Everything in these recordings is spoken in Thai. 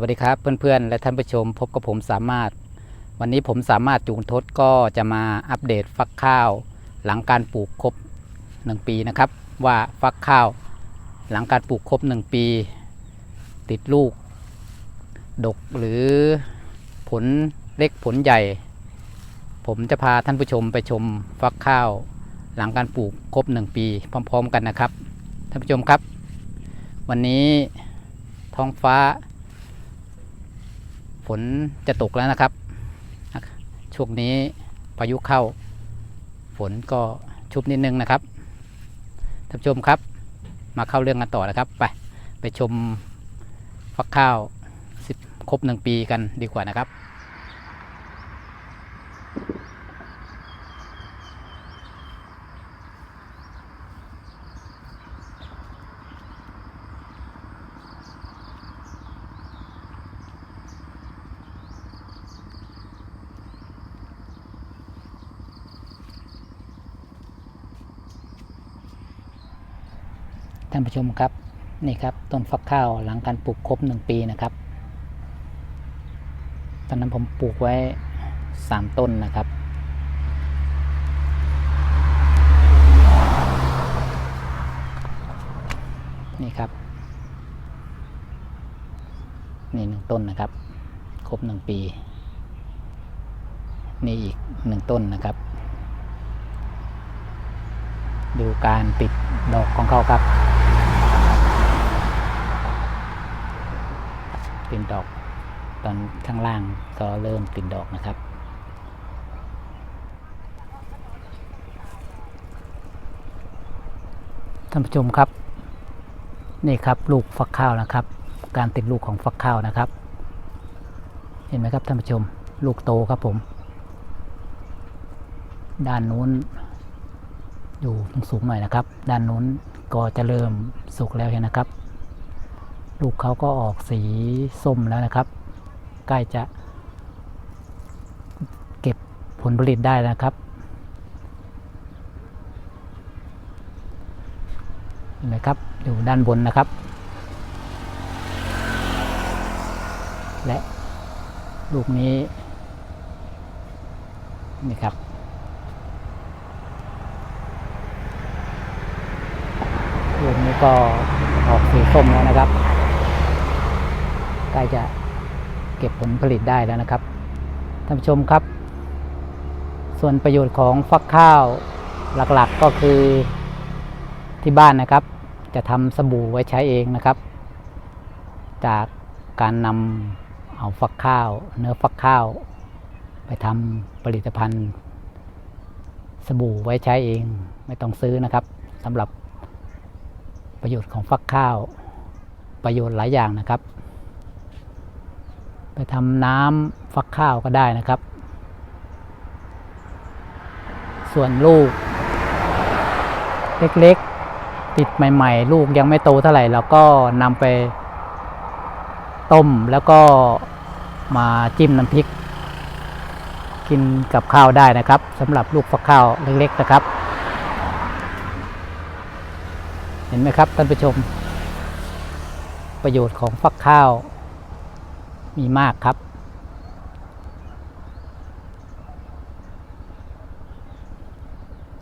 วัสดีครับเพื่อนๆ และท่านผู้ชมพบกับผมสามารถ วันนี้ผมสามารถจูงทศก็จะมาอัปเดตฟักข้าว หลังการปลูกครบ 1 ปีนะครับ ว่าฟักข้าว หลังการปลูกครบ 1 ปี ติดลูก ดกหรือผลเล็กผลใหญ่ ผมจะพาท่านผู้ชมไปชมฟักข้าว หลังการปลูกครบ 1 ปี พร้อม ๆ กันนะครับท่านผู้ชมครับ วันนี้ท้องฟ้า ฝนจะตกแล้วนะครับ ช่วงนี้พายุเข้า ฝนก็ชุบนิดนึงนะครับท่านผู้ชมครับ มาเข้าเรื่องกันต่อนะครับ ไปไปชมฟักข้าวสิบครบหนึ่งปีกันดีกว่านะครับานผู้ชมครับนี่ครับต้นฟักข้าวหลังการปลูกครบหนึ่งปีนะครับ ตอนนั้นผมปลูกไว้สามต้นนะครับ นี่ครับ นี่หนึ่งต้นนะครับ ครบหนึ่งปี นี่อีกหนึ่งต้นนะครับ ดูการปิดดอกของเขาครับ ติดดอก ตอนข้างล่างก็เริ่มติดดอกนะครับ ท่านผู้ชมครับ นี่ครับลูกฟักข้าวนะครับ การติดลูกของฟักข้าวนะครับ เห็นไหมครับท่านผู้ชม ลูกโตครับผม ด้านนู้นอยู่สูงหน่อยนะครับ ด้านนู้นก็จะเริ่มสุกแล้วเห็นนะครับ ลูกเขาก็ออกสีส้มแล้วนะครับ ใกล้จะเก็บผลผลิตได้นะครับเห็นไหมครับอยู่ด้านบนนะครับ และลูกนี้นี่ครับลูกนี้ก็ออกสีส้มแล้วนะครับ ล้จะเก็บผลผลิตได้แล้วนะครับท่านผู้ชมครับ ส่วนประโยชน์ของฟักข้าวหลักๆก็คือที่บ้านนะครับ จะทำสบู่ไว้ใช้เองนะครับ จากการนำเอาฟักข้าว เนื้อฟักข้าว ไปทำผลิตภัณฑ์ สบู่ไว้ใช้เองไม่ต้องซื้อนะครับสำหรับประโยชน์ของฟักข้าว ประโยชน์หลายอย่างนะครับ ไปทำน้ำฟักข้าวก็ได้นะครับ ส่วนลูก เล็กๆ ติดใหม่ ๆ ลูกยังไม่โตเท่าไหร่เราก็นำไปต้มแล้วก็มาจิ้มน้ำพริก กินกับข้าวได้นะครับสำหรับลูกฟักข้าวเล็ก ๆ นะครับ เห็นไหมครับท่านผู้ชม ประโยชน์ของฟักข้าว มีมากครับ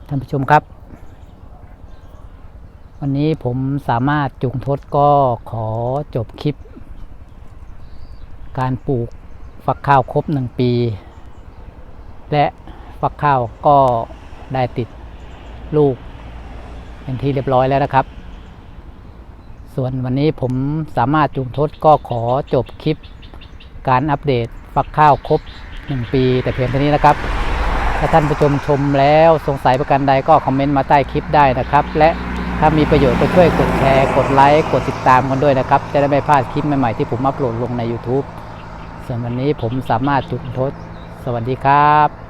ท่านผู้ชมครับ วันนี้ผมสามารถจุงทศก็ขอจบคลิป การปลูกฟักข้าวครบหนึ่งปี และฟักข้าวก็ได้ติดลูกเป็นที่เรียบร้อยแล้วนะครับ ส่วนวันนี้ผมสามารถจุงทศก็ขอจบคลิป การอัปเดตฟักข้าวครบ 1 ปี แต่เพียงเท่านี้นะครับ ถ้าท่านผู้ชมชมแล้วสงสัยประการใดก็คอมเมนต์มาใต้คลิปได้นะครับ และถ้ามีประโยชน์ก็ช่วยกดแชร์กดไลค์กดติดตามกันด้วยนะครับ จะได้ไม่พลาดคลิปใหม่ๆที่ผมอัปโหลดลงใน YouTube ส่วนวันนี้ผมสามารถจุดทศสวัสดีครับ